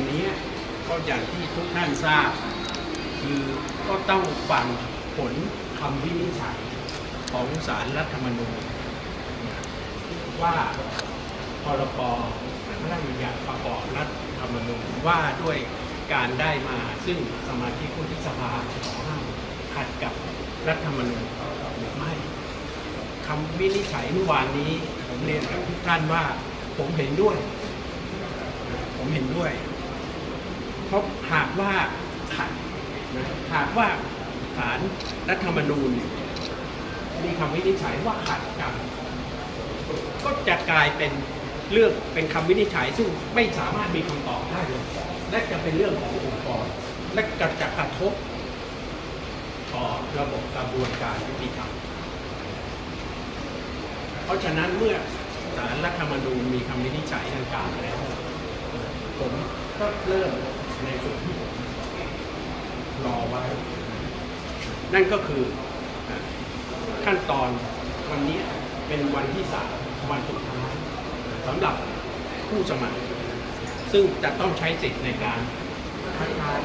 วันนี้ก็อย่างที่ทุกท่านทราบ คือก็ต้องฟังผลคำวินิจฉัยของศาลรัฐธรรมนูญว่าพรบพระราชบัญญัติประกอบรัฐธรรมนูญว่าด้วยการได้มาซึ่งสมาชิกวุฒิสภาขอห้าขัดกับรัฐธรรมนูญหรือไม่คำวินิจฉัยเมื่อวานนี้ผมเรียนกับทุกท่านว่าผมเห็นด้วย ผมเห็นด้วย เพราะหากว่าขัดนะหากว่าศาลรัฐธรรมนูญมีคำวินิจฉัยว่าขัดกับก็จะกลายเป็นเรื่องเป็นคำวินิจฉัยซึ่งไม่สามารถมีคำตอบได้เลยและจะเป็นเรื่องขององค์กรและก็จะกระทบต่อระบบกระบวนการยุติธรรมเพราะฉะนั้นเมื่อศาลรัฐธรรมนูญมีคำวินิจฉัยดังกล่าวแล้ว ผมก็เริ่ม ในส่วนที่ผมรอไว้ นั่นก็คือขั้นตอนวันนี้เป็นวันที่สามวันสุดท้ายสำหรับผู้สมัคร ซึ่งจะต้องใช้สิทธิ์ในการคัดค้าน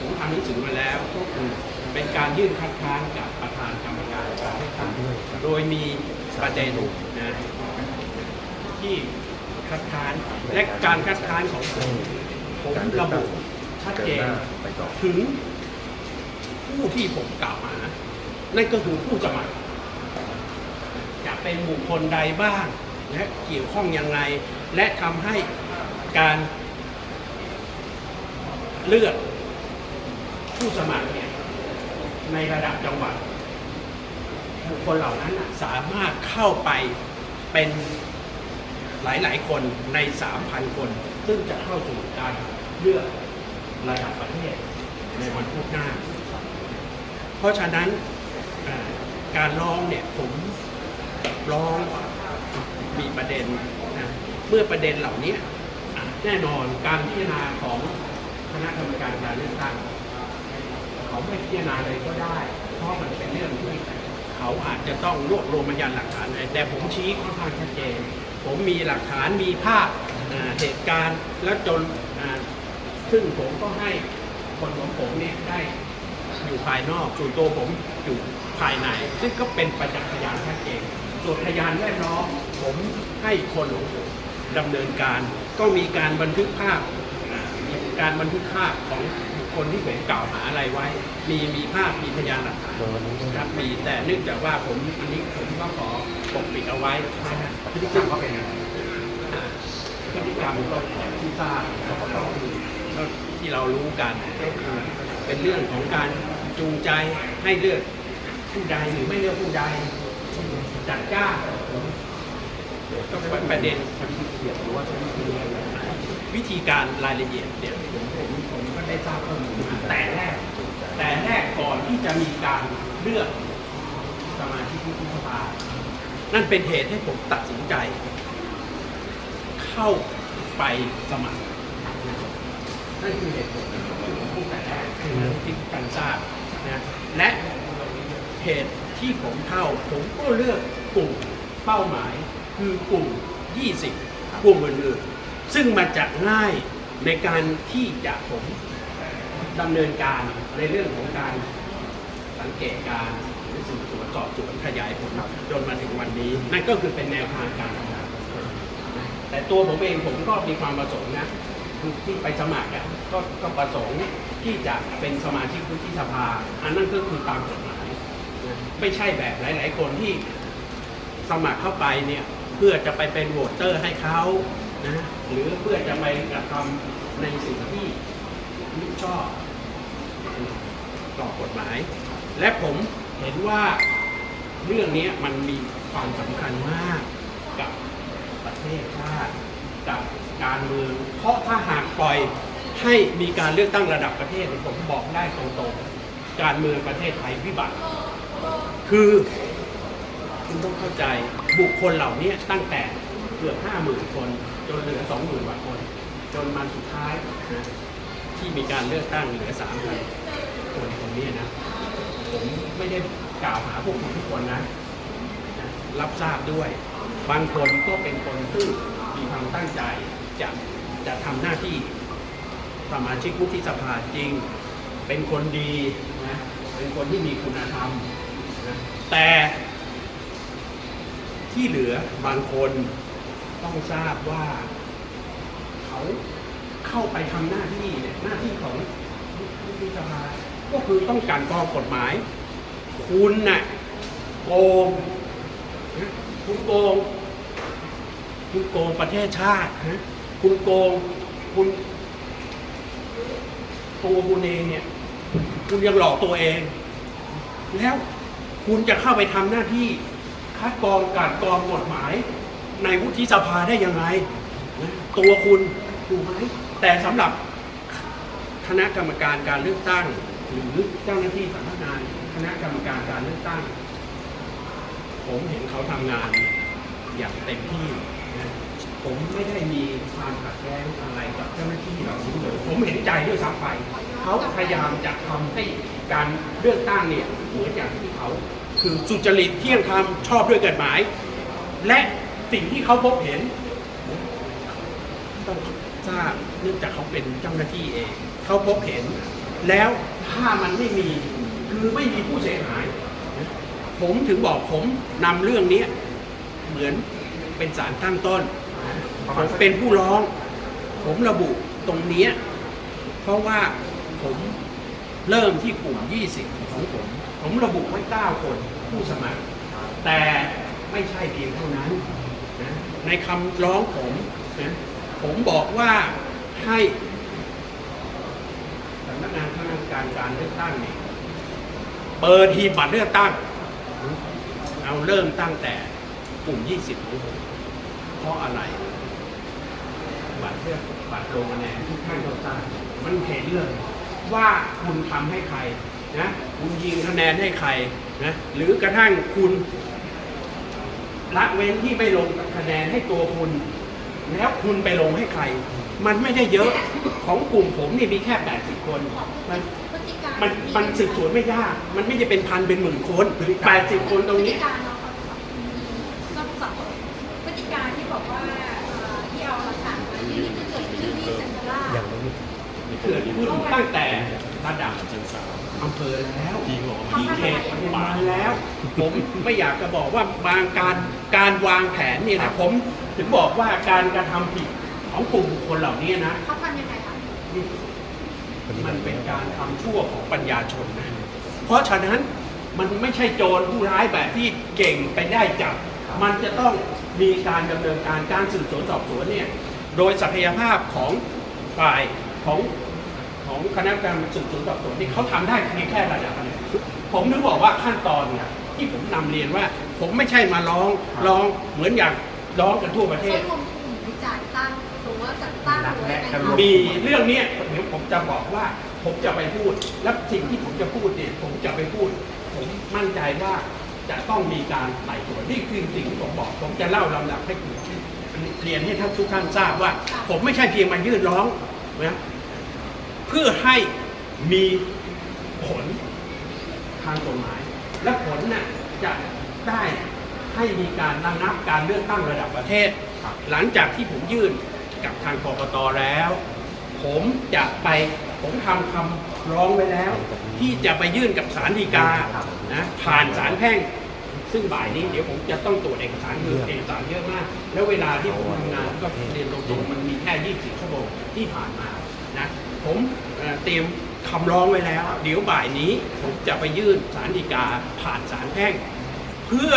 ผมทำหนังสือมาแล้วก็คือเป็นการยื่นคัดค้านกับประธานกรรมการการเลือกตั้งโดยมีประเด็นนะที่คัดค้านและการคัดค้านของผม ผมระบุชัดเจนไปต่อ ถึงผู้ที่ผมกล่าวหานั่นก็คือผู้สมัคร จะเป็นบุคคลใดบ้าง และเกี่ยวข้องยังไง และทำให้การเลือกผู้สมัครเนี่ยในระดับจังหวัด บุคคลเหล่านั้นน่ะสามารถเข้าไปเป็นหลาย ๆ คนใน 3,000 คน ซึ่งจะเข้าสู่การเลือกระดับประเทศในวันพุธหน้า เพราะฉะนั้นการร้องเนี่ยผมร้องมีประเด็นนะเมื่อประเด็นเหล่านี้แน่นอนการพิจารณาของคณะกรรมการการเลือกตั้งเขาไม่พิจารณาเลยก็ได้ เพราะมันเป็นเรื่องที่เขาอาจจะต้องรวบรวมพยานหลักฐานแต่ผมชี้ค่อนข้างชัดเจน ผมมีหลักฐานมีภาพ เหตุการณ์แล้วจนอ่าซึ่งผมก็ให้คนของผมเนี่ยได้อยู่ภายนอกส่วนตัวผมอยู่ภายใน ซึ่งก็เป็นประจักษ์พยานชัดเจนส่วนพยานแวดล้อมผมให้คนของผมดำเนินการก็มีการบันทึกภาพอ่ามีการบันทึกภาพของบุคคลที่ผมกล่าวหาอะไรไว้ มีมีภาพมีพยานหลักฐานครับมีแต่เนื่องจากว่าผมอันนี้ผมก็ขอปกปิดเอาไว้นะฮะพฤติกรรมเขาเป็นยังไงอ่า พฤติกรรมก็ที่ทราบก็คือก็ที่เรารู้กันก็คือเป็นเรื่องของการจูงใจให้เลือกผู้ใดหรือไม่เลือกผู้ใดจัดจ้าก็เป็นประเด็นเขียหรือว่าวิธีการรายละเอียดเนี่ยผมผมผมก็ได้ทราบข้อมูลแต่แรกแต่แรกก่อนที่จะมีการเลือกสมาชิกวุฒิสภานั่นเป็นเหตุให้ผมตัดสินใจ เข้าไปสมัครนั่นคือเหตุผลที่ผมพูดแต่แรกนที่การทราบนะและเหตุที่ผมเข้าผมก็เลือกกลุ่มเป้าหมายคือกลุ่ม 20 กลุ่มอื่นๆซึ่งมันจะง่ายในการที่จะผมดำเนินการในเรื่องของการสังเกตการสืบสวนสอบสวนขยายผลจนมาถึงวันนี้ นั่นก็คือเป็นแนวทางการทำ แต่ตัวผมเองผมก็มีความประสงค์นะที่ไปสมัครอะก็ก็ประสงค์ที่จะเป็นสมาชิกวุฒิสภา อันนั้นก็คือตามกฎหมายไม่ใช่แบบหลาย ๆ คนที่สมัครเข้าไปเนี่ยเพื่อจะไปเป็นโหวตเตอร์ให้เขานะหรือเพื่อจะไปกระทำในสิ่งที่ไม่ชอบต่อกฎหมาย และผมเห็นว่าเรื่องนี้มันมีความสำคัญมาก ทศชาติกับการเมืองเพราะถ้าหากปล่อยให้มีการเลือกตั้งระดับประเทศผมบอกได้ตรงๆ การเมืองประเทศไทยวิบัติ คือคุณต้องเข้าใจบุคคลเหล่านี้ตั้งแต่เกือบห้าหมื่นคน จนเหลือสองหมื่นกว่าคน จนมาสุดท้ายนะที่มีการเลือกตั้งเหลือสามพันคนตรงนี้นะ ผมไม่ได้กล่าวหาพวกคุณทุกคนนะ รับทราบด้วย บางคนก็เป็นคนที่มีความตั้งใจจะจะทำหน้าที่สมาชิกวุฒิสภาจริง เป็นคนดีนะเป็นคนที่มีคุณธรรมนะแต่ที่เหลือบางคนต้องทราบว่าเขาเข้าไปทำหน้าที่เนี่ยหน้าที่ของวุฒิสภาก็คือต้องการกรองกฎหมาย คุณน่ะโกงคุณโกง คุณโกงประเทศชาติฮะคุณโกงคุณตัวคุณเองเนี่ย คุณยังหลอกตัวเอง แล้วคุณจะเข้าไปทำหน้าที่คัดกรองการกรองกฎหมาย ในวุฒิสภาได้ยังไงนะตัวคุณถูกไหมแต่สำหรับคณะกรรมการการเลือกตั้ง หรือเจ้าหน้าที่สำนักงาน คณะกรรมการการเลือกตั้ง ผมเห็นเขาทำงานอย่างเต็มที่นะ ผมไม่ได้มีความขัดแย้งอะไรกับเจ้าหน้าที่เหล่านี้เลยผมเห็นใจด้วยซ้ำไปเขาพยายามจะทำให้การเลือกตั้งเนี่ยเหมือนอย่างที่เขา คือสุจริตเที่ยงธรรมชอบด้วยกฎหมาย และสิ่งที่เขาพบเห็น ต้องทราบเนื่องจากเขาเป็นเจ้าหน้าที่เอง เขาพบเห็น แล้วถ้ามันไม่มีคือไม่มีผู้เสียหาย ผมถึงบอกผมนำเรื่องนี้เหมือนเป็นสารตั้งต้น ผมเป็นผู้ร้อง ผมระบุตรงนี้ เพราะว่าผมเริ่มที่กลุ่ม 20 ของผม ผมระบุไว้ 9 คนผู้สมัคร แต่ไม่ใช่เพียงเท่านั้นนะในคำร้องผมนะผมบอกว่าให้สำนักงานคณะกรรมการการเลือกตั้งเนี่ยเปิดหีบัตรเลือกตั้ง เอาเริ่มตั้งแต่กลุ่ม 20 ของผม เพราะอะไร บัตรเลือกบัตรลงคะแนนทุกท่านก็ทราบมันเห็นเลย ว่าคุณทำให้ใครนะคุณยิงคะแนนให้ใครนะหรือกระทั่งคุณละเว้นที่ไม่ลงคะแนนให้ตัวคุณ แล้วคุณไปลงให้ใคร มันไม่ได้เยอะของกลุ่มผมนี่มีแค่ 80 คน มันมันมันสืบสวนไม่ยาก มันไม่ได้เป็นพันเป็นหมื่นคน80 คนตรงนี้ พฤติการเนาะสับสับพฤติการที่บอกว่าเอ่อที่เอาหลักฐานมาที่นี่คือเกิดขึ้นที่เซ็นทรัลลาด เกิด ขึ้นตั้งแต่ระดับอำเภอแล้วที่เขตมาแล้ว ผมไม่อยากจะบอกว่าบางการการวางแผนเนี่ยนะผมถึงบอกว่าการกระทำผิดของกลุ่มบุคคลเหล่านี้นะเขาทำยังไงคะมันเป็นการทำชั่วของปัญญาชนนะเพราะฉะนั้นมันไม่ใช่โจรผู้ร้ายแบบที่เก่งไปได้จับ มันจะต้องมีการดำเนินการการสืบสวนสอบสวนเนี่ย โดยศักยภาพของฝ่ายของ ของคณะกรรมการสืบสวนสอบสวนนี่เขาทำได้เพียงแค่ระดับนี้ผมนึกบอกว่าขั้นตอนเนี่ยที่ผมนำเรียนว่า ผมไม่ใช่มาร้องร้องเหมือนอย่างร้องกันทั่วประเทเขาศรวมกลุ่มวิจารณ์ตั้งหรือว่าจัดตั้งหรือว่ายังไงคะมีเรื่องเนี้ยเดี๋ยวผมจะบอกว่าผมจะไปพูด และสิ่งที่ผมจะพูดเนี่ยผมจะไปพูด ผมมั่นใจว่าจะต้องมีการไต่สวนนี่คือสิ่งที่ผมบอก ผมจะเล่าลำดับให้คุณเรียนให้ท่านทุกท่านทราบว่า ผมไม่ใช่เพียงมายื่นร้องนะ เพื่อให้มีผลทางกฎหมาย และผลน่ะจะได้ให้มีการระงับการเลือกตั้งระดับประเทศ หลังจากที่ผมยื่นกับทางกกตแล้ว ผมจะไปผมทำคำร้องไว้แล้ว ที่จะไปยื่นกับศาลฎีกานะผ่านศาลแพ่ง ซึ่งบ่ายนี้เดี๋ยวผมจะต้องตรวจเอกสารคือเอกสารเยอะมาก แล้วเวลาที่ผมทำงานก็เรียนตรงๆมันมีแค่ 24 ชั่วโมงที่ผ่านมานะ ผมเอ่อเตรียมคำร้องไว้แล้ว เดี๋ยวบ่ายนี้ผมจะไปยื่นศาลฎีกาผ่านศาลแพ่ง เพื่อ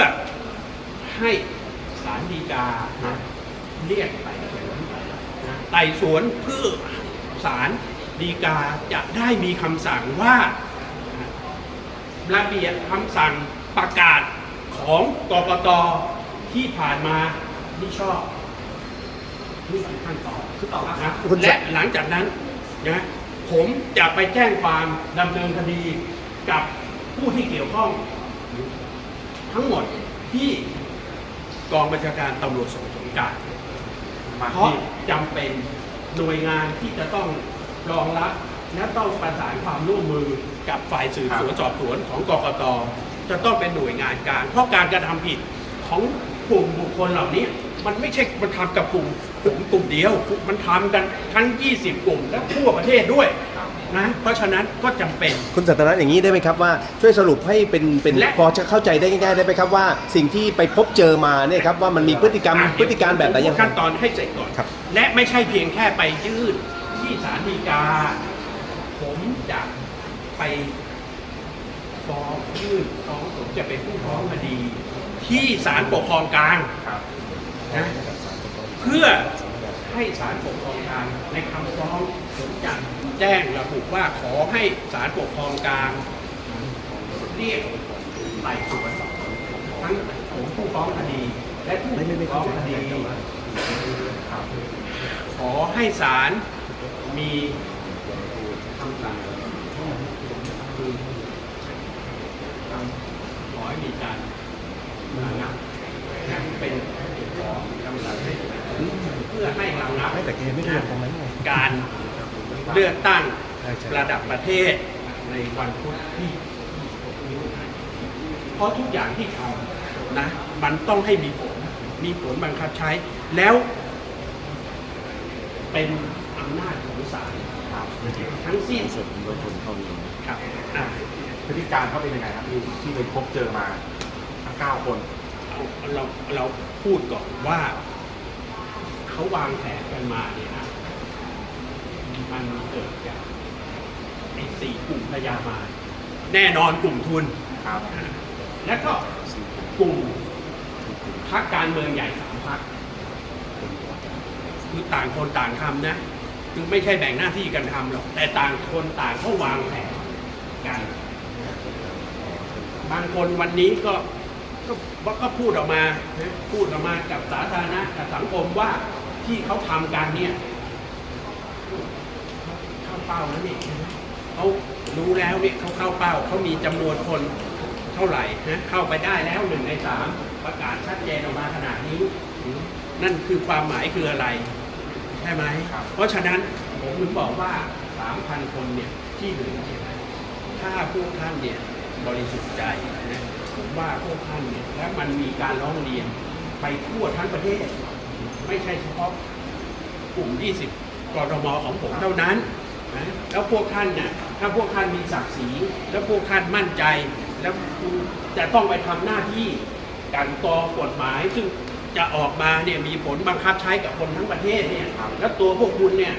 ให้ศาลฎีกานะเรียกไต่สวนนะไต่สวนเพื่อศาลฎีกาจะได้มีคำสั่งว่าระเบียบคำสั่งประกาศของกกตที่ผ่านมาที่ชอบนี่คือขั้นตอนคือต่อนะและหลังจากนั้น นะผมจะไปแจ้งความดำเนินคดีกับผู้ที่เกี่ยวข้อง ทั้งหมดที่กองบัญชาการตำรวจสอบสวนกลางมาเพราะที่จำเป็นหน่วยงานที่จะต้องรองรับและต้องประสานความร่วมมือกับฝ่ายสืบสวนสอบสวนของกกตจะต้องเป็นหน่วยงานกลางเพราะการกระทำผิดของกลุ่มบุคคลเหล่านี้ มันไม่ใช่มันทำกับกลุ่มกลุ่มกลุ่มเดียว มันทำกันทั้ง 20 กลุ่มและทั่วประเทศด้วยนะเพราะฉะนั้นก็จำเป็น คุณสันตนะอย่างนี้ได้ไหมครับว่าช่วยสรุปให้เป็นเป็นและ พอจะเข้าใจได้ง่ายๆได้ไหมครับว่า สิ่งที่ไปพบเจอมาเนี่ยครับว่ามันมีพฤติกรรมอะพฤติการแบบไหนยังไงขั้นตอนให้เสร็จก่อน ครับ และไม่ใช่เพียงแค่ไปยื่นที่ศาลฎีกา ผมจะไปฟ้องยื่นฟ้องผมจะเป็นผู้ฟ้องคดี ที่ศาลปกครองกลางครับ นะเพื่อให้ศาลปกครองกลางในคำฟ้องผมจะแจ้งระบุว่าขอให้ศาลปกครองกลางเรียกไต่สวนทั้งผมผู้ฟ้องคดี และผู้ฟ้องคดีขอให้ศาลมีคำสั่งคือขอให้มีการระเป็น คำสั่งให้เพื่อให้ระงับไม่แต่แกไม่ได้ลงตรงนั้นไงการเลือกตั้งใช่ใช่ระดับประเทศในวันพุธที่26มิถุนายนเพราะทุกอย่างที่ทำนะ มันต้องให้มีผล มีผลบังคับใช้ แล้ว เป็นอำนาจของศาลทั้งสิ้นครับอะพฤติการเขาเป็นยังไงครับที่ที่ไปพบเจอมาทั้งเก้าคน เอาเราเราพูดก่อนว่าเขาวางแผนกันมาเนี่ยนะมันเกิดจากไอ้สี่กลุ่มพยามารแน่นอนกลุ่มทุนครับ แล้วก็กลุ่มพักการเมืองใหญ่สามพักคือต่างคนต่างทำนะคือไม่ใช่แบ่งหน้าที่กันทำหรอก แต่ต่างคนต่างเขาวางแผนกัน บางคนวันนี้ก็ ก็ก็พูดออกมานะพูดออกมากับสาธารณะกับสังคมว่าที่เขาทำกันเนี่ยเข้าเป้าแล้วนี่เขารู้แล้วเนี่ยเขาเข้าเป้าเขามีจำนวนคนเท่าไหร่นะเข้าไปได้แล้วหนึ่งในสามประกาศชัดเจนออกมาขนาดนี้ นั่นคือความหมายคืออะไรใช่ไหมครับเพราะฉะนั้นผมถึงบอกว่า3,000คนเนี่ยที่เหลือเนี่ยถ้าพวกท่านเนี่ยบริสุทธิ์ใจนะ ผมว่าพวกท่านเนี่ยและมันมีการร้องเรียนไปทั่วทั้งประเทศ ไม่ใช่เฉพาะกลุ่ม 20กรมของผมเท่านั้นนะแล้วพวกท่านเนี่ยถ้าพวกท่านมีศักดิ์ศรีแล้วพวกท่านมั่นใจ แล้วคุณจะต้องไปทำหน้าที่การกองกฎหมาย ซึ่งจะออกมาเนี่ยมีผลบังคับใช้กับคนทั้งประเทศเนี่ยแล้วตัวพวกคุณเนี่ย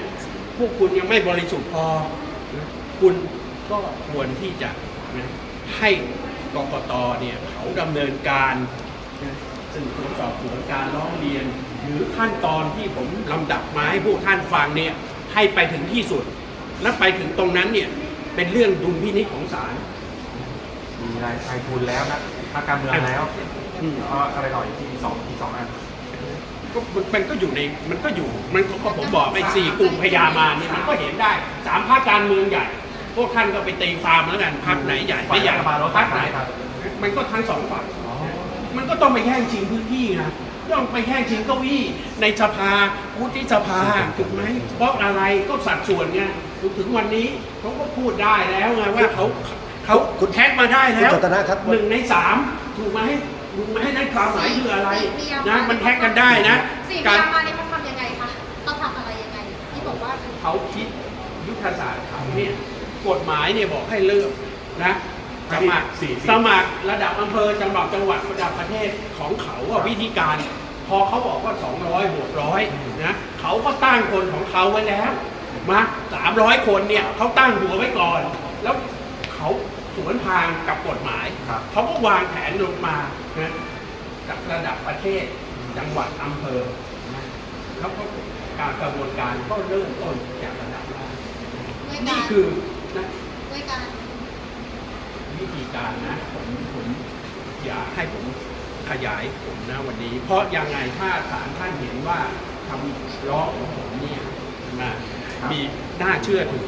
พวกคุณยังไม่บริสุทธิ์พอ คุณก็ควรที่จะนะให้ กกตเนี่ยเขาดำเนินการนะสืบสวนสอบสวนการร้องเรียน หรือขั้นตอนที่ผมลำดับมาให้พวกท่านฟังเนี่ยให้ไปถึงที่สุด และไปถึงตรงนั้นเนี่ยเป็นเรื่องดุลพินิจของศาลมีนายชายทุนแล้วนะพรรคการเมืองแล้วอืมก็อะไรหน่อยที่สองที่สองอันก็มันมันก็อยู่ในมันก็อยู่มันก็ก็ผมบอกไอ้สี่กลุ่มพญามารเนี่ยมันก็เห็นได้สามภาคการเมืองใหญ่ พวกท่านก็ไปตีความแล้วกันพรรคไหนใหญ่ไม่ใหญ่ฝ่ายรัฐบาลแล้วพรรคไหนฝ่ายครับมันก็ทั้งสองฝั่งมันก็ต้องไปแย่งชิงพื้นที่นะต้องไปแย่งชิงเก้าอี้ในสภาวุฒิสภาถูกไหมเพราะอะไรก็สัดส่วนไงถึงวันนี้เขาก็พูดได้แล้วไงว่าเขาเขาคุณแท็กมาได้แล้วคุณสันทนะครับ หนึ่งในสามถูกไหมถูกไหมนั่นความหมายคืออะไรสี่พยานะมามันแท็กกันได้นะสี่พการยามาเนี่ยเขาทำยังไงคะเขาทำอะไรยังไง ที่บอกว่า เขาคิดยุทธศาสตร์เขาเนี่ย กฎหมายเนี่ยบอกให้เลือกนะสมัครสี่สี่สมัครระดับอำเภอจังหวัดจังหวัดระดับประเทศของเขาว่าวิธีการ พอเขาบอกว่า 200 600นะเขาก็ตั้งคนของเขาไว้แล้วมา300 คนเนี่ยเขาตั้งหัวไว้ก่อน แล้วเขาสวนทางกับกฎหมายครับเขาก็วางแผนลงมานะจากระดับประเทศจังหวัดอำเภอนะแล้วก็การกระบวนการก็เริ่มต้นจากระดับล่างด้วยนี่การคือ นะด้วยการวิธีการนะผมผมอยากให้ผมขยายผมนะวันนี้ เพราะยังไงถ้าศาลท่านเห็นว่าคำร้องของผมเนี่ยนะมีน่าเชื่อถือ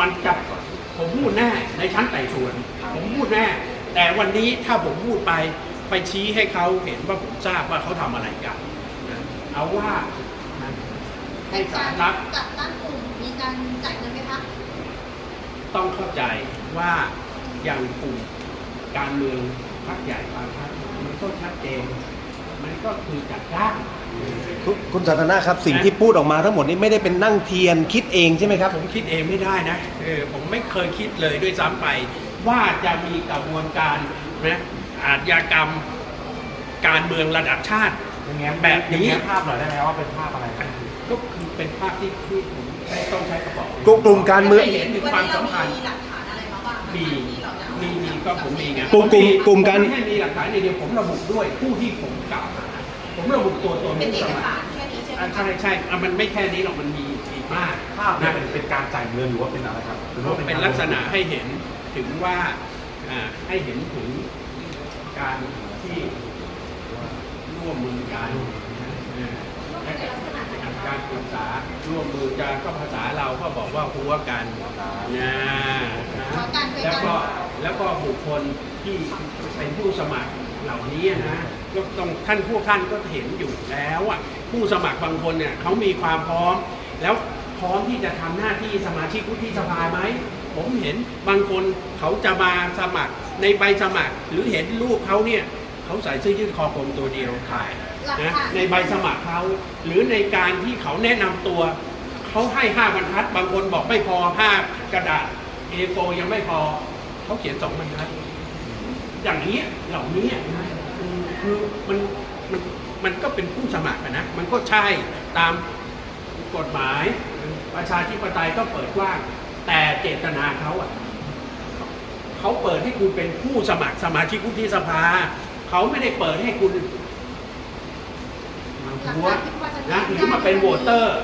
มันจะผมพูดแน่ในชั้นไต่สวน ผมพูดแน่ แต่วันนี้ถ้าผมพูดไปไปชี้ให้เขาเห็นว่าผมทราบว่าเขาทำอะไรกันเอาว่าให้สารรรับจัดตั้งกลุ่มมีการจ่ายเงินไหมคะ ต้องเข้าใจว่าอย่างกลุ่มการเมืองพรรคใหญ่บางพรรคมันก็ชัดเจน มันก็คือจัดจ้างคุณคุณสันทนาครับสิ่งที่พูดออกมาทั้งหมดนี้ไม่ได้เป็นนั่งเทียนคิดเองใช่ไหมครับผมคิดเองไม่ได้นะเออผมไม่เคยคิดเลยด้วยซ้ำไป ว่าจะมีกระบวนการนะอาชญากรรมการเมืองระดับชาติอย่างเงี้ยแบบนี้อย่างเงี้ยภาพหน่อยได้ไหมว่าเป็นภาพอะไรครับก็คือเป็นภาพที่ที่ผม ต้องใช้กระเป๋ากลุ่มกลุ่มการเมือง ให้เห็นถึงความสัมพันธ์มีหลักฐานอะไรมาบ้างมี มีมีก็ผมมีไงกลุ่มกลุ่มกลุ่มการไม่ให้มีหลักฐานอย่างเดียวผมระบุด้วยผู้ที่ผมกล่าวหาผมระบุตัวตนเป็นเอผู้สกมัคสารรแค่นี้ใช่ไหมอ่าคะใช่ใช่อะมันไม่แค่นี้หรอกมันมีอีกมากภาพเนี่ยนะ เป็นเป็นการจ่ายเงินหรือว่าเป็นอะไรครับหรือว่าเป็นลักษณะให้เห็นถึงว่าอ่าให้เห็นถึงการที่ร่วมมือกันอ่าและ การปรึกษาร่วมมือกันก็ภาษาเราก็บอกว่าหัวกันนะนะแล้วก็แล้วก็บุคคลที่เป็นผู้สมัครเหล่านี้นะก็ต้องท่านพวกท่านก็เห็นอยู่แล้วอะผู้สมัครบางคนเนี่ยเขามีความพร้อม แล้วพร้อมที่จะทำหน้าที่สมาชิกวุฒิสภาไหมผมเห็นบางคนเขาจะมาสมัครในใบสมัคร หรือเห็นรูปเขาเนี่ยเขาใส่เสื้อยืดคอกลมตัวเดียวถ่าย นะในใบสมัครเขาหรือในการที่เขาแนะนำตัวเขาให้ห้าบรรทัด บางคนบอกไม่พอห้ากระดาษ A4 ยังไม่พอเขาเขียนสองบรรทัด อย่างนี้เหล่านี้นะคือมันมันมันก็เป็นผู้สมัครอะนะ มันก็ใช่ตามกฎหมายประชาธิปไตยก็เปิดกว้าง แต่เจตนาเขาอะเขาเปิดให้คุณเป็นผู้สมัครสมาชิกวุฒิสภา เขาไม่ได้เปิดให้คุณมา หัวนะหรือมาเป็นโหวตเตอร์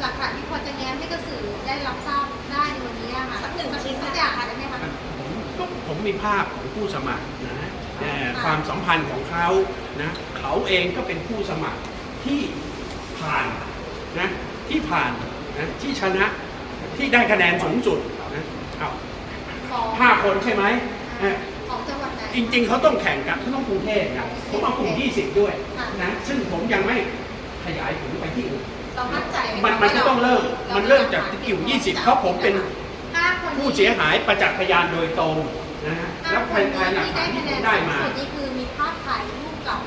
หลักฐานที่พอจะแง้มให้กระสือได้รับทราบได้ในวันนี้อะค่ะสักหนึ่งชิ้นสักอย่างค่ะได้ไหมคะผมก็ผมมีภาพของผู้สมัครนะแต่ความสัมพันธ์ของเขานะเขาเองก็เป็นผู้สมัครที่ผ่านนะที่ผ่านนะที่ชนะที่ได้คะแนนสูงสุดนะเอาของห้าคนใช่ไหมเอ่อของ จังหวัดไหนจริงๆเขาต้องแข่งกันเขาต้องกรุงเทพนะผมเอากลุ่ม 20 ด้วยค่ะนะซึ่งผมยังไม่ขยายถึงไปที่อื่นเรามั่นใจไหมันมันก็ต้องเริ่มมันเริ่มจากที่กลุ่ม 20 เพราะผมเป็นห้าคนผู้เสียหายประจักษ์พยานโดยตรงนะฮะห้าแล้วคภานยภายหลักที่ฐาได้นที่คะผแนมนได้สูงมาสุดนี่คือมีภาพถ่ายรูปกับ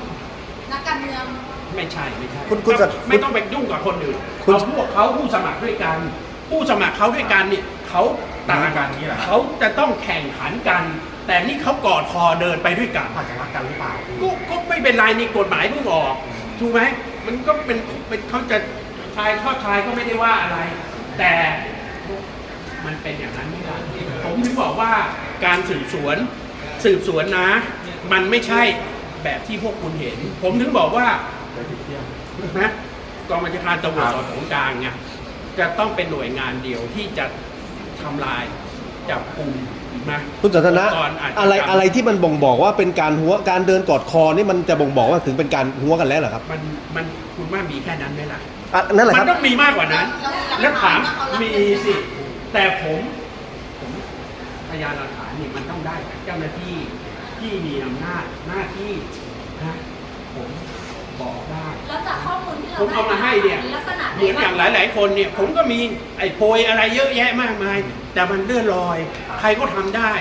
นักการเมืองไม่ใช่ไม่ใช่คุณคุณสัตไม่ต้องไปยุ่งกับคนอื่นคุณเอาพวกเขาผู้สมัครด้วยกัน ผู้สมัครเขาด้วยกันเนี่ยเขาต่างรักกันนี่แหละครับเขาจะต้องแข่งขันกัน แต่นี่เขากอดคอเดินไปด้วยกันอาจจะรักกันหรือเปล่า ก็ก็ไม่เป็นไรนี่กฎหมายเพิ่งออกถูกไหมมันก็เป็นเป็นเขาจะชายทอดชายก็ไม่ได้ว่าอะไร แต่มันเป็นอย่างนั้นไม่ได้ผมถึงบอกว่าการสืบสวนสืบสวนนะ มันไม่ใช่แบบที่พวกคุณเห็น ผมถึงบอกว่าเดี๋ยวติดเที่ยงนะกองบัญชาการตำรวจคสรัอบบสวนกลางเนี่ยจะต้องเป็นหน่วยงานเดียวที่จะทำลายจับกลุ่ม นะคุณสันทนะองค์กาจอะไรกมอะไรที่มันบ่งบอกว่าเป็นการหัวการเดินกอดคอนี่มันจะบ่งบอกว่าถึงเป็นการหัวกันแล้วเหรอครับมันมันคุณว่ามีแค่นั้นไหมล่ะอะนั่นแหละมัครับนต้องมีมากกว่านั้น แล้วแล้วแล้วถามแล้วเขารับมีเงินสิแต่ผมผมพยานหลักฐานนี่มันต้องได้จากเจ้าหน้าที่ที่มีอำนาจหน้าที่นะผมบอกได้ แล้ว จากข้อมูลที่เราผมเอามาให้เนี่ยมีลักษณะเหมือนอย่างหลาย ๆ คนเนี่ยผมก็มีไอ้โพยอะไรเยอะแยะมากมาย แต่มันเลื่อนลอย ใครก็ทำได้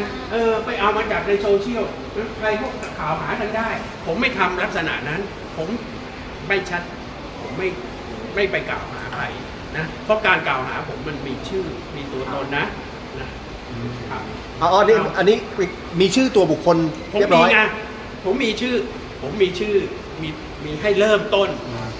นะเออไปเอามาจากในโซเชียลนะใครก็ข่าวหากันได้ ผมไม่ทำลักษณะนั้น ผมไม่ชัด ผมไม่ไม่ไปกล่าวหาใครนะเพราะการกล่าวหาผมมันมีชื่อมีตัวตนนะนะครับอ๋ออันนี้อันนี้มีชื่อตัวบุคคลผมเรียบมีร้อยไงผมมีชื่อ ผมมีชื่อมี มีให้เริ่มต้น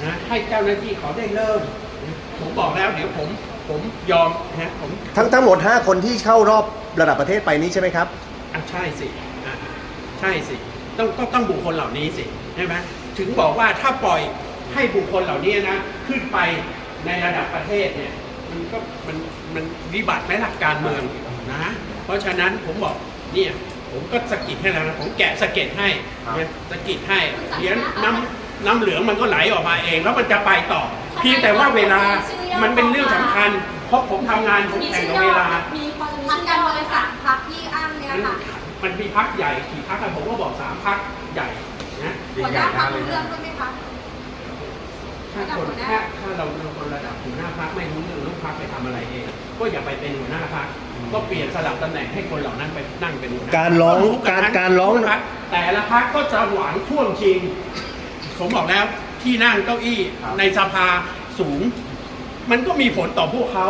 นะให้เจ้าหน้าที่เขาได้เริ่มนะผมบอกแล้วเดี๋ยวผมผมยอมนะผมทั้งทั้งหมด 5 คนที่เข้ารอบระดับประเทศไปนี้ใช่ไหมครับอะใช่สิอะใช่สิต้องต้องต้องบุคคลเหล่านี้สิใช่ไหมถึงบอกว่าถ้าปล่อยให้บุคคลเหล่านี้นะขึ้นไปในระดับประเทศเนี่ยมันก็มันมันวิบัติไหมหลักการเมืองนะเพราะฉะนั้นผมบอกเนี่ยผมก็สะกิดให้แล้วนะผมแกะสะเก็ดให้เนี่ยสะกิดให้เดี๋ยวน้ำ น้ำเหลืองมันก็ไหลออกมาเอง แล้วมันจะไปต่อเพียงแต่ว่าเวลามันเป็นเรื่องสำคัญ เพราะผมทำงานผมมีแข่งชื่กับอย่อเวลา มีพอจะมีชื่อย่อเลยสามพักที่อ้างเนี่ยค่ะมมันมีพักใหญ่กี่พักอะผมก็บอกสามพักใหญ่นะหัวหน้าพักรู้เรื่องด้วยไหมคะ ถ้าคนถ้าถ้าเราเราคนระดับหัวหน้าพักไม่รู้เรื่องลูกพักไปทำอะไรเอง ก็อย่าไปเป็นหัวหน้าพักก็เปลี่ยนสลับตำแหน่งให้คนเหล่านั้นไปนั่งเป็นหัวหน้าการร้องก็การนะการร้องทุพักแต่ละพักก็จะหวังช่วงชิง ผมบอกแล้วที่นั่งเก้าอี้ในสภาสูง มันก็มีผลต่อพวกเขา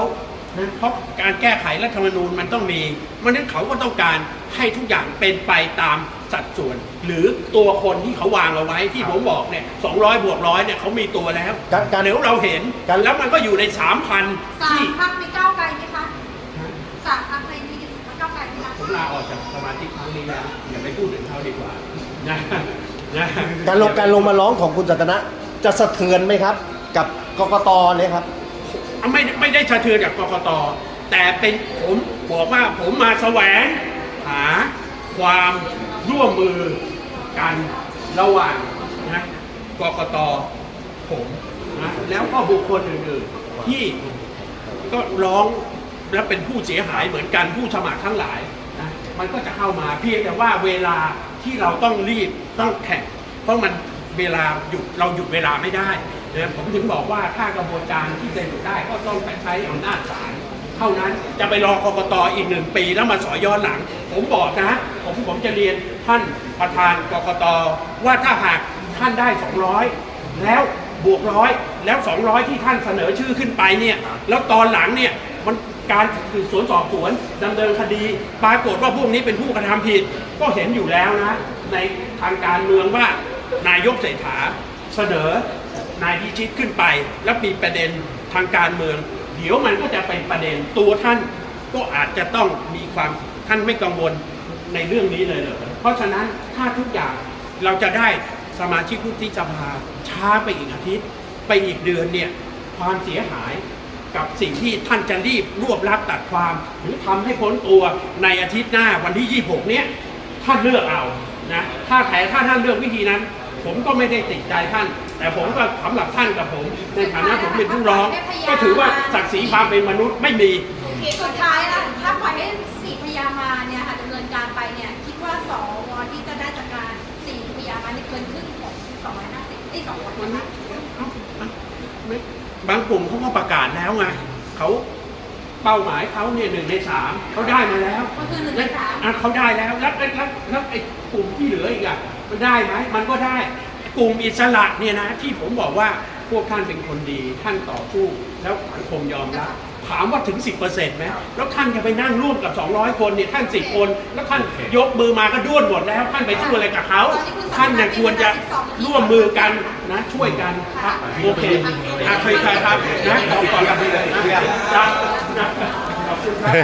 นะเพราะการแก้ไขรัฐธรรมนูญมันต้องมีเพราะฉะนั้นเขาก็ต้องการให้ทุกอย่างเป็นไปตามสัดส่วน หรือตัวคนที่เขาวางเอาไว้ที่ผมบอกเนี่ย200บวกร้อยเนี่ยเขามีตัวแล้วการการเดี๋ยวเราเห็นการแล้วมันก็อยู่ใน3,000สามที่พักมีก้าวไกลไหมคะสามพักในมีก้าวไกลไหมคะผมลาออกจากสมาชิกครั้งนี้แล้วอย่าไปพูดถึงเขาดีกว่านะนะ การลงการลงมาร้องของคุณสันทนะ จะสะเทือนไหมครับ กับกกตเนี่ยครับ ไม่ไม่ได้สะเทือนจากกกตแต่เป็นผมบอกว่าผมมาแสวงหาความร่วมมือกันระหว่างนะกกตผมนะแล้วก็บุคคลอื่นๆที่ก็ร้องและเป็นผู้เสียหายเหมือนกันผู้สมัครทั้งหลายนะมันก็จะเข้ามาเพียงแต่ว่าเวลา ที่เราต้องรีบต้องแข่ง เพราะมันเวลาหยุดเราหยุดเวลาไม่ได้นะผมถึงบอกว่าถ้ากระบวนการที่จะหยุดได้ก็ต้องไปใช้อำนาจศาลเท่านั้นจะไปรอกรกตอีกหนึ่งปีแล้วมาสอยย้อนหลัง ผมบอกนะ ผมผมจะเรียนท่านประธานกรกตว่าถ้าหากท่านได้ 200 แล้วบวกร้อยแล้ว 200 ที่ท่านเสนอชื่อขึ้นไปเนี่ยแล้วตอนหลังเนี่ย การสืบสวนสอบสวนดำเนินคดี ปรากฏว่าพวกนี้เป็นผู้กระทำผิด ก็เห็นอยู่แล้วนะ ในทางการเมืองว่านายกเศรษฐาเสนอนายพิชิตขึ้นไป แล้วมีประเด็นทางการเมือง เดี๋ยวมันก็จะเป็นประเด็นตัวท่านก็อาจจะต้องมีความท่านไม่กังวลในเรื่องนี้เลยเหรอเพราะฉะนั้นถ้าทุกอย่างเราจะได้สมาชิกวุฒิสภาช้าไปอีกอาทิตย์ ไปอีกเดือนเนี่ยความเสียหาย กับสิ่งที่ท่านจะรีบรวบรัดตัดความ หรือทำให้พ้นตัวในอาทิตย์หน้าวันที่ 26 เนี้ยท่านเลือกเอานะถ้าแถถ้าท่านเลือกวิธีนั้น ผมก็ไม่ได้ติดใจท่าน แต่ผมก็สำหรับท่านกับผม ในฐานะผมเป็นผู้ร้อง ก็ถือว่าศักดิ์ศรีความเป็นมนุษย์ไม่มีสุดท้ายแล้ว บางกลุ่มเขาก็ประกาศแล้วไงเขาเป้าหมายเขาเนี่ยหนึ่งในสามเขาได้มาแล้วก็คือหนึ่งในสาม อะเขาได้แล้วแล้วแล้วแล้วแล้วไอ้กลุ่มที่เหลืออีกอะมันได้ไหมมันก็ได้กลุ่มอิสระเนี่ยนะที่ผมบอกว่าพวกท่านเป็นคนดีท่านต่อสู้แล้วสังคมยอมรับถามว่าถึง 10%ไหมแล้วท่านจะไปนั่งร่วมกับ 200 คนเนี่ยท่าน10คน แล้วท่านยกมือมาก็ด้วนหมดแล้ว ท่านไปสู้อะไรกับเขาท่านเนี่ยควรจะร่วมมือกัน นะช่วยกันครับโอเคอะเคยๆครับนะขอก่อนกันเลยนะนะขอบคุณครับ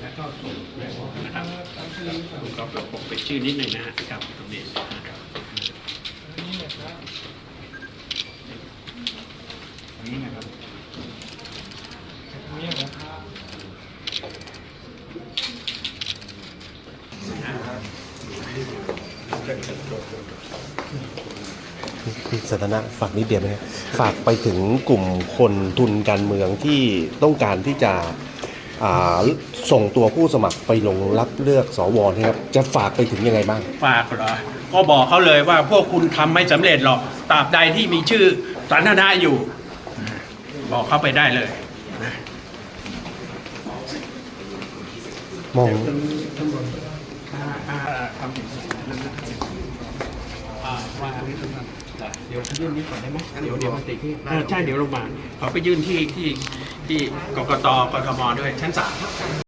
แล้วก็ส่งนะครับผมก็ปกปิดชื่อนิดหนึ่งนะฮะครับตรงนี้นะครับนะ พี่สันทนะฝากนิดเดียวนะครับฝากไปถึงกลุ่มคนทุนการเมืองที่ต้องการที่จะอ่าส่งตัวผู้สมัครไปลงรับเลือกสวนะครับ จะฝากไปถึงยังไงบ้าง ฝากเหรอ ก็บอกเขาเลยว่าพวกคุณทำไม่สำเร็จหรอกตราบใดที่มีชื่อสันทนาอยู่ บอกเขาไปได้เลยมอง เดี๋ยวยื่นนี้ก่อนได้ไหมเดี๋ยวเดี๋ยวมาติที่ใช่เดี๋ยวลงมาขอไปยื่นที่ที่ที่กกตกทมด้วยชั้นสาม